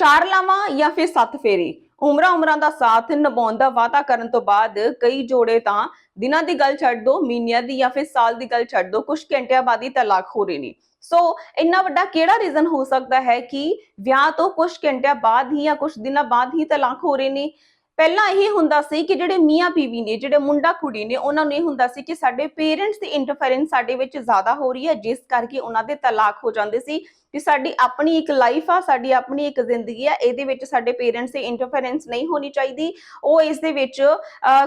ਚਾਰ ਲਾਵਾਂ ਜਾਂ ਫਿਰ ਸੱਤ ਫੇਰੀ? ਉਮਰਾਂ ਉਮਰਾਂ ਦਾ ਸਾਥ ਨਿਭਾਉਣ ਦਾ ਵਾਅਦਾ ਕਰਨ ਤੋਂ ਬਾਅਦ ਕਈ ਜੋੜੇ ਤਾਂ ਦਿਨਾਂ ਦੀ ਗੱਲ ਛੱਡ ਦੋ, ਮਹੀਨਿਆਂ ਦੀ ਜਾਂ ਫਿਰ ਸਾਲ ਦੀ ਗੱਲ ਛੱਡ ਦੋ ਕੁਝ ਘੰਟਿਆਂ ਬਾਅਦ ਹੀ ਤਲਾਕ ਹੋ ਰਹੇ ਨੇ। ਸੋ ਇੰਨਾ ਵੱਡਾ ਕਿਹੜਾ ਰੀਜ਼ਨ ਹੋ ਸਕਦਾ ਹੈ ਕਿ ਵਿਆਹ ਤੋਂ ਕੁਝ ਘੰਟਿਆਂ ਬਾਅਦ ਹੀ ਜਾਂ ਕੁਝ ਦਿਨਾਂ ਬਾਅਦ ਹੀ ਤਲਾਕ ਹੋ ਰਹੇ ਨੇ? ਪਹਿਲਾਂ ਇਹ ਹੁੰਦਾ ਸੀ ਕਿ ਜਿਹੜੇ ਮੀਆਂ ਬੀਵੀ ਨੇ, ਜਿਹੜੇ ਮੁੰਡਾ ਕੁੜੀ ਨੇ, ਉਹਨਾਂ ਨੂੰ ਇਹ ਹੁੰਦਾ ਸੀ ਕਿ ਸਾਡੇ ਪੇਰੈਂਟਸ ਦੀ ਇੰਟਰਫੇਰੈਂਸ ਸਾਡੇ ਵਿੱਚ ਜ਼ਿਆਦਾ ਹੋ ਰਹੀ ਹੈ, ਜਿਸ ਕਰਕੇ ਉਹਨਾਂ ਦੇ ਤਲਾਕ ਹੋ ਜਾਂਦੇ ਸੀ ਕਿ ਸਾਡੀ ਆਪਣੀ ਇੱਕ ਲਾਈਫ ਆ, ਸਾਡੀ ਆਪਣੀ ਇੱਕ ਜ਼ਿੰਦਗੀ ਆ, ਇਹਦੇ ਵਿੱਚ ਸਾਡੇ ਪੇਰੈਂਟਸ ਦੀ ਇੰਟਰਫੇਰੈਂਸ ਨਹੀਂ ਹੋਣੀ ਚਾਹੀਦੀ। ਉਹ ਇਸ ਦੇ ਵਿੱਚ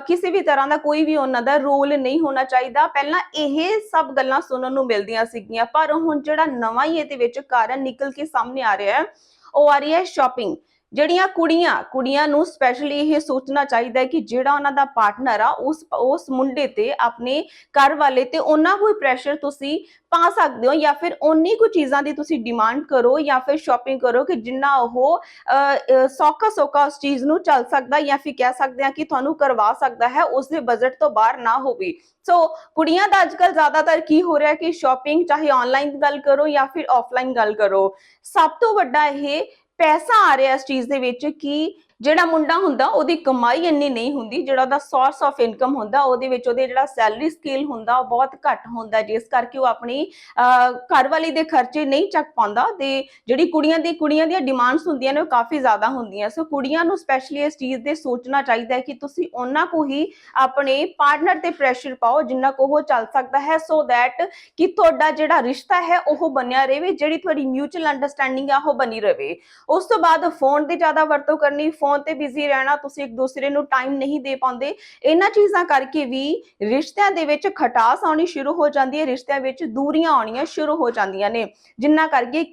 ਕਿਸੇ ਵੀ ਤਰ੍ਹਾਂ ਦਾ ਕੋਈ ਵੀ ਉਹਨਾਂ ਦਾ ਰੋਲ ਨਹੀਂ ਹੋਣਾ ਚਾਹੀਦਾ। ਪਹਿਲਾਂ ਇਹ ਸਭ ਗੱਲਾਂ ਸੁਣਨ ਨੂੰ ਮਿਲਦੀਆਂ ਸੀਗੀਆਂ, ਪਰ ਹੁਣ ਜਿਹੜਾ ਨਵਾਂ ਹੀ ਇਹਦੇ ਵਿੱਚ ਕਾਰਨ ਨਿਕਲ ਕੇ ਸਾਹਮਣੇ ਆ ਰਿਹਾ ਹੈ, ਉਹ ਆ ਰਹੀ ਹੈ ਸ਼ਾਪਿੰਗ ਜਿਹੜੀਆਂ ਕੁੜੀਆਂ ਕੁੜੀਆਂ ਨੂੰ ਸਪੈਸ਼ਲੀ ਇਹ ਸੋਚਣਾ ਚਾਹੀਦਾ ਹੈ ਕਿ ਜਿਹੜਾ ਉਹਨਾਂ ਦਾ ਪਾਰਟਨਰ ਆ ਉਸ ਉਸ ਮੁੰਡੇ ਤੇ ਆਪਣੇ ਘਰ ਵਾਲੇ ਤੇ ਉਹਨਾਂ ਕੋਈ ਪ੍ਰੈਸ਼ਰ ਤੁਸੀਂ ਪਾ ਸਕਦੇ ਹੋ ਜਾਂ ਫਿਰ ਓਨੀ ਕੁ ਚੀਜ਼ਾਂ ਦੀ ਤੁਸੀਂ ਡਿਮਾਂਡ ਕਰੋ ਜਾਂ ਫਿਰ ਸ਼ਾਪਿੰਗ ਕਰੋ ਕਿ ਜਿੰਨਾ ਉਹ ਅਹ, ਅਹ, ਸੌਖਾ ਸੌਖਾ ਉਸ ਚੀਜ਼ ਨੂੰ ਚੱਲ ਸਕਦਾ ਜਾਂ ਫਿਰ ਕਹਿ ਸਕਦੇ ਆ ਕਿ ਤੁਹਾਨੂੰ ਕਰਵਾ ਸਕਦਾ ਹੈ ਉਸ ਦੇ ਬਜਟ ਤੋਂ ਬਾਹਰ ਨਾ ਹੋਵੇ। ਸੋ ਕੁੜੀਆਂ ਦਾ ਅੱਜਕੱਲ ਜ਼ਿਆਦਾਤਰ ਕੀ ਹੋ ਰਿਹਾ ਕਿ ਸ਼ਾਪਿੰਗ ਚਾਹੇ ਆਨਲਾਈਨ ਗੱਲ ਕਰੋ ਜਾਂ ਫਿਰ ਆਫਲਾਈਨ ਗੱਲ ਕਰੋ। ਸਭ ਤੋਂ ਵੱਡਾ ਇਹ ਪੈਸਾ ਆ ਰਿਹਾ ਇਸ ਚੀਜ਼ ਦੇ ਵਿੱਚ ਕਿ ਜਿਹੜਾ ਮੁੰਡਾ ਹੁੰਦਾ ਉਹਦੀ ਕਮਾਈ ਇੰਨੀ ਨਹੀਂ ਹੁੰਦੀ ਜਿਹੜਾ ਉਹਦਾ ਸੋਰਸ ਆਫ ਇਨਕਮ ਹੁੰਦਾ ਉਹਦੇ ਵਿੱਚ ਉਹਦੇ ਜਿਹੜਾ ਸੈਲਰੀ ਸਕੇਲ ਹੁੰਦਾ ਉਹ ਬਹੁਤ ਘੱਟ ਹੁੰਦਾ ਜਿਸ ਕਰਕੇ ਉਹ ਆਪਣੀ ਅਹ, ਘਰ ਵਾਲੀ ਦੇ ਖਰਚੇ ਨਹੀਂ ਚੱਕ ਪਾਉਂਦਾ ਤੇ ਜਿਹੜੀ ਕੁੜੀਆਂ ਦੀ ਕੁੜੀਆਂ ਦੀਆਂ ਡਿਮਾਂਡਸ ਹੁੰਦੀਆਂ ਨੇ ਉਹ ਕਾਫੀ ਜ਼ਿਆਦਾ ਹੁੰਦੀਆਂ। ਸੋ ਕੁੜੀਆਂ ਨੂੰ ਸਪੈਸ਼ਲੀ ਇਸ ਚੀਜ਼ ਦੇ ਸੋਚਣਾ ਚਾਹੀਦਾ ਹੈ ਕਿ ਤੁਸੀਂ ਉਹਨਾਂ ਕੋ ਹੀ ਆਪਣੇ ਪਾਰਟਨਰ ਤੇ ਪ੍ਰੈਸ਼ਰ ਪਾਓ ਜਿੰਨਾ ਕੋ ਉਹ ਚੱਲ ਸਕਦਾ ਹੈ ਸੋ ਦੈਟ ਕਿ ਤੁਹਾਡਾ ਜਿਹੜਾ ਰਿਸ਼ਤਾ ਹੈ ਉਹ ਬਣਿਆ ਰਹੇ ਜਿਹੜੀ ਤੁਹਾਡੀ ਮਿਊਚੁਅਲ ਅੰਡਰਸਟੈਂਡਿੰਗ ਆ ਉਹ ਬਣੀ ਰਹੇ। ਉਸ ਤੋਂ ਬਾਅਦ ਫੋਨ ਦੀ ਜ਼ਿਆਦਾ ਵਰਤੋਂ ਕਰਨੀ ਫੋਨ ਤੇ ਬਿਜ਼ੀ ਰਹਿਣਾ, ਤੁਸੀਂ ਇੱਕ ਦੂਸਰੇ ਨੂੰ ਟਾਈਮ ਨਹੀਂ ਦੇ ਪਾਉਂਦੇ। ਇਹਨਾਂ ਚੀਜ਼ਾਂ ਕਰਕੇ ਵੀ ਰਿਸ਼ਤਿਆਂ ਦੇ ਵਿੱਚ ਖਟਾਸ ਆਉਣੀ ਸ਼ੁਰੂ ਹੋ ਜਾਂਦੀ ਹੈ, ਰਿਸ਼ਤਿਆਂ ਵਿੱਚ ਦੂਰੀਆਂ ਆਉਣੀਆਂ ਸ਼ੁਰੂ ਹੋ ਜਾਂਦੀਆਂ ਨੇ, ਜਿੰਨਾ ਕਰਕੇ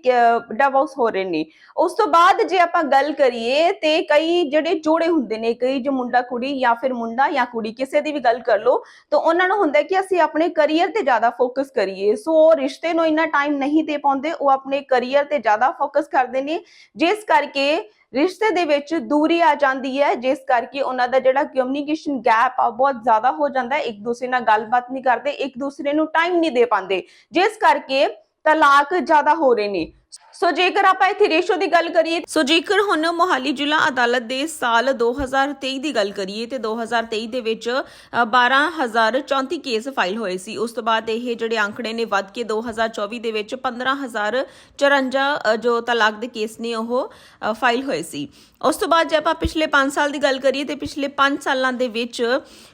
ਡਿਵੋਰਸ ਹੋ ਰਹੇ ਨੇ। ਉਸ ਤੋਂ ਬਾਅਦ ਜੇ ਆਪਾਂ ਗੱਲ ਕਰੀਏ ਤੇ ਕਈ ਜਿਹੜੇ ਜੋੜੇ ਹੁੰਦੇ ਨੇ, ਕਈ ਜੋ ਮੁੰਡਾ ਕੁੜੀ ਜਾਂ ਫਿਰ ਮੁੰਡਾ ਜਾਂ ਕੁੜੀ, ਕਿਸੇ ਦੀ ਵੀ ਗੱਲ ਕਰ ਲਓ, ਤਾਂ ਉਹਨਾਂ ਨੂੰ ਹੁੰਦਾ ਕਿ ਅਸੀਂ ਆਪਣੇ ਕੈਰੀਅਰ ਤੇ ਜ਼ਿਆਦਾ ਫੋਕਸ ਕਰੀਏ। ਸੋ ਉਹ ਰਿਸ਼ਤੇ ਨੂੰ ਇੰਨਾ ਟਾਈਮ ਨਹੀਂ ਦੇ ਪਾਉਂਦੇ, ਉਹ ਆਪਣੇ ਕੈਰੀਅਰ ਤੇ ਜ਼ਿਆਦਾ ਫੋਕਸ ਕਰਦੇ ਨੇ। ਜਿਸ ਕਰਕੇ ਰਿਸ਼ਤੇ ਦੇ ਵਿੱਚ ਦੂਰੀ ਆ ਜਾਂਦੀ ਹੈ, ਜਿਸ ਕਰਕੇ ਉਹਨਾਂ ਦਾ ਜਿਹੜਾ ਕਮਿਊਨੀਕੇਸ਼ਨ ਗੈਪ ਆ ਬਹੁਤ ਜ਼ਿਆਦਾ ਹੋ ਜਾਂਦਾ ਹੈ। ਇੱਕ ਦੂਸਰੇ ਨਾਲ ਗੱਲਬਾਤ ਨਹੀਂ ਕਰਦੇ, ਇੱਕ ਦੂਸਰੇ ਨੂੰ ਟਾਈਮ ਨਹੀਂ ਦੇ ਪਾਉਂਦੇ। ਜਿਸ ਕਰਕੇ ਤਲਾਕ ਜ਼ਿਆਦਾ ਹੋ ਰਹੇ ਨੇ। ਸੋ ਜੇਕਰ ਆਪਾਂ ਇੱਥੇ ਰੇਸ਼ੋ ਦੀ ਗੱਲ ਕਰੀਏ ਸੋ ਜੇਕਰ ਹੁਣ ਮੋਹਾਲੀ ਜ਼ਿਲ੍ਹਾ ਅਦਾਲਤ ਦੇ ਸਾਲ 2023 ਦੀ ਗੱਲ ਕਰੀਏ ਤੇ 2023 ਦੇ ਵਿੱਚ 12034 ਕੇਸ ਫਾਈਲ ਹੋਏ ਸੀ। ਉਸ ਤੋਂ ਬਾਅਦ ਇਹ ਜਿਹੜੇ ਅੰਕੜੇ ਨੇ ਵੱਧ ਕੇ 2024 ਦੇ ਵਿੱਚ 15054 ਅ, ਜੋ ਤਲਾਕ ਦੇ ਕੇਸ ਨੇ ਉਹ ਫਾਈਲ ਹੋਏ ਸੀ। ਉਸ ਤੋਂ ਬਾਅਦ ਜੇ ਆਪਾਂ ਪਿਛਲੇ 5 ਸਾਲ ਦੀ ਗੱਲ ਕਰੀਏ ਤੇ ਪਿਛਲੇ 5 ਸਾਲਾਂ ਦੇ ਵਿੱਚ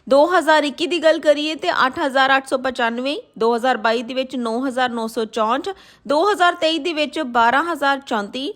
2021 ਦੀ ਗੱਲ ਕਰੀਏ ਤੇ 8895 2022 ਦੇ ਵਿੱਚ 9964 2023 ਦੇ ਵਿੱਚ 12034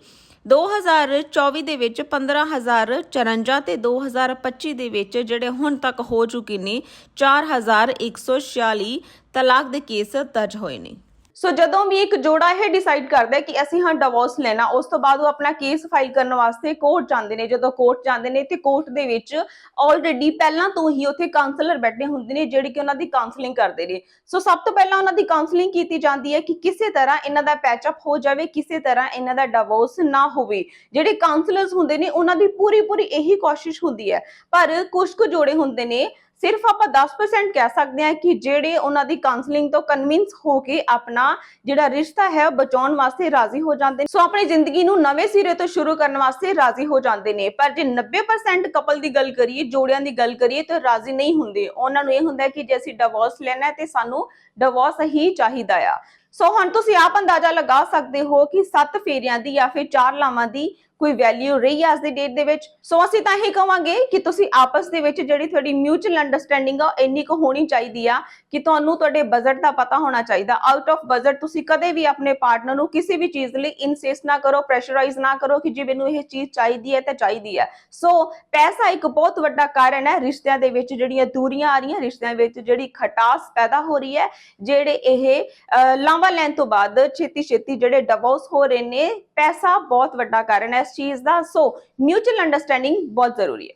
2024 ਦੇ ਵਿੱਚ 15054 ਤੇ 2025 ਦੇ ਵਿੱਚ ਜਿਹੜੇ ਹੁਣ ਤੱਕ ਹੋ ਚੁੱਕੇ ਨੇ 4146 ਤਲਾਕ ਦੇ ਕੇਸ ਦਰਜ ਹੋਏ ਨੇ। ਸੋ ਜਦੋਂ ਵੀ ਇੱਕ ਜੋੜਾ ਇਹ ਡਿਸਾਈਡ ਕਰਦਾ ਹੈ ਕਿ ਅਸੀਂ ਹਾਂ ਡਿਵੋਰਸ ਲੈਣਾ, ਉਸ ਤੋਂ ਬਾਅਦ ਉਹ ਆਪਣਾ ਕੇਸ ਫਾਈਲ ਕਰਨ ਵਾਸਤੇ ਕੋਰਟ ਜਾਂਦੇ ਨੇ। ਜਦੋਂ ਕੋਰਟ ਜਾਂਦੇ ਨੇ ਤੇ ਕੋਰਟ ਦੇ ਵਿੱਚ ਆਲਰੇਡੀ ਪਹਿਲਾਂ ਤੋਂ ਹੀ ਉੱਥੇ ਕਾਉਂਸਲਰ ਬੈਠੇ ਹੁੰਦੇ ਨੇ, ਜਿਹੜੇ ਕਿ ਉਹਨਾਂ ਦੀ ਕਾਉਂਸਲਿੰਗ ਕਰਦੇ ਨੇ। ਸੋ ਸਭ ਤੋਂ ਪਹਿਲਾਂ ਉਹਨਾਂ ਦੀ ਕਾਉਂਸਲਿੰਗ ਕੀਤੀ ਜਾਂਦੀ ਹੈ ਕਿ ਕਿਸੇ ਤਰ੍ਹਾਂ ਇਹਨਾਂ ਦਾ ਪੈਚਅਪ ਹੋ ਜਾਵੇ, ਕਿਸੇ ਤਰ੍ਹਾਂ ਇਹਨਾਂ ਦਾ ਡਿਵੋਰਸ ਨਾ ਹੋਵੇ। ਜਿਹੜੇ ਕਾਉਂਸਲਰਸ ਹੁੰਦੇ ਨੇ, ਉਹਨਾਂ ਦੀ ਪੂਰੀ ਪੂਰੀ ਇਹੀ ਕੋਸ਼ਿਸ਼ ਹੁੰਦੀ ਹੈ। ਪਰ ਕੁਝ ਕੁ ਜੋੜੇ ਹੁੰਦੇ ਨੇ ਸਿਰਫ ਆਪਾਂ 10% ਕਹਿ ਸਕਦੇ ਹਾਂ ਕਿ ਜਿਹੜੇ ਉਹਨਾਂ ਦੀ ਕਾਉਂਸਲਿੰਗ ਤੋਂ ਕਨਵਿੰਸ ਹੋ ਕੇ ਆਪਣਾ ਜਿਹੜਾ ਰਿਸ਼ਤਾ ਹੈ ਬਚਾਉਣ ਵਾਸਤੇ ਰਾਜ਼ੀ ਹੋ ਜਾਂਦੇ ਨੇ। ਸੋ ਆਪਣੀ ਜ਼ਿੰਦਗੀ ਨੂੰ ਨਵੇਂ ਸਿਰੇ ਤੋਂ ਸ਼ੁਰੂ ਕਰਨ ਵਾਸਤੇ ਰਾਜ਼ੀ ਹੋ ਜਾਂਦੇ ਨੇ। ਪਰ ਜੇ 90% ਕਪਲ ਦੀ ਗੱਲ ਕਰੀਏ, ਜੋੜਿਆਂ ਦੀ ਗੱਲ ਕਰੀਏ ਤਾਂ ਰਾਜ਼ੀ ਨਹੀਂ ਹੁੰਦੇ। ਉਹਨਾਂ ਨੂੰ ਇਹ ਹੁੰਦਾ ਕਿ ਜੇ ਅਸੀਂ ਡਿਵੋਰਸ ਲੈਣਾ ਹੈ ਤੇ ਸਾਨੂੰ ਡਿਵੋਰਸ ਹੀ ਚਾਹੀਦਾ ਆ। ਸੋ ਹੁਣ ਤੁਸੀਂ ਆਪ ਅੰਦਾਜ਼ਾ ਲਗਾ ਸਕਦੇ ਹੋ ਕਿ ਸੱਤ ਫੇਰਿਆਂ ਦੀ ਜਾਂ ਫਿਰ ਚਾਰ ਲਾਵਾਂ ਦੀ ਕੋਈ ਵੈਲਿਊ ਰਹੀ ਹੈ ਅੱਜ ਦੀ ਡੇਟ ਦੇ ਵਿੱਚ? ਸੋ ਅਸੀਂ ਤਾਂ ਇਹ ਕਵਾਂਗੇ ਕਿ ਤੁਸੀਂ ਆਪਸ ਦੇ ਵਿੱਚ ਜਿਹੜੀ ਤੁਹਾਡੀ ਮਿਊਚੁਅਲ ਅੰਡਰਸਟੈਂਡਿੰਗ ਆ ਇੰਨੀ ਕੁ ਹੋਣੀ ਚਾਹੀਦੀ ਆ ਕਿ ਤੁਹਾਨੂੰ ਤੁਹਾਡੇ ਬਜਟ ਦਾ ਪਤਾ ਹੋਣਾ ਚਾਹੀਦਾ। ਆਊਟ ਆਫ ਬਜਟ ਤੁਸੀਂ ਕਦੇ ਵੀ ਆਪਣੇ ਪਾਰਟਨਰ ਨੂੰ ਕਿਸੇ ਵੀ ਚੀਜ਼ ਲਈ ਇਨਸਿਸਟ ਨਾ ਕਰੋ ਪ੍ਰੈਸ਼ਰਾਈਜ਼ ਨਾ ਕਰੋ ਕਿ ਜੇ ਮੈਨੂੰ ਇਹ ਚੀਜ਼ ਚਾਹੀਦੀ ਹੈ ਤਾਂ ਚਾਹੀਦੀ ਹੈ। ਸੋ ਪੈਸਾ ਇੱਕ ਬਹੁਤ ਵੱਡਾ ਕਾਰਨ ਹੈ ਰਿਸ਼ਤਿਆਂ ਦੇ ਵਿੱਚ ਜਿਹੜੀਆਂ ਦੂਰੀਆਂ ਆ ਰਹੀਆਂ ਰਿਸ਼ਤਿਆਂ ਵਿੱਚ ਜਿਹੜੀ ਖਟਾਸ ਪੈਦਾ ਹੋ ਰਹੀ ਹੈ ਜਿਹੜੇ ਇਹ ਅਹ, ਲਾਂਵਾ ਲੈਣ ਤੋਂ ਬਾਅਦ ਛੇਤੀ ਛੇਤੀ ਜਿਹੜੇ ਡਿਵੋਰਸ ਹੋ ਰਹੇ ਨੇ, ਪੈਸਾ ਬਹੁਤ ਵੱਡਾ ਕਾਰਨ ਹੈ ਇਸ ਚੀਜ਼ ਦਾ। ਸੋ ਮਿਊਚੁਅਲ ਅੰਡਰਸਟੈਂਡਿੰਗ ਬਹੁਤ ਜ਼ਰੂਰੀ ਹੈ।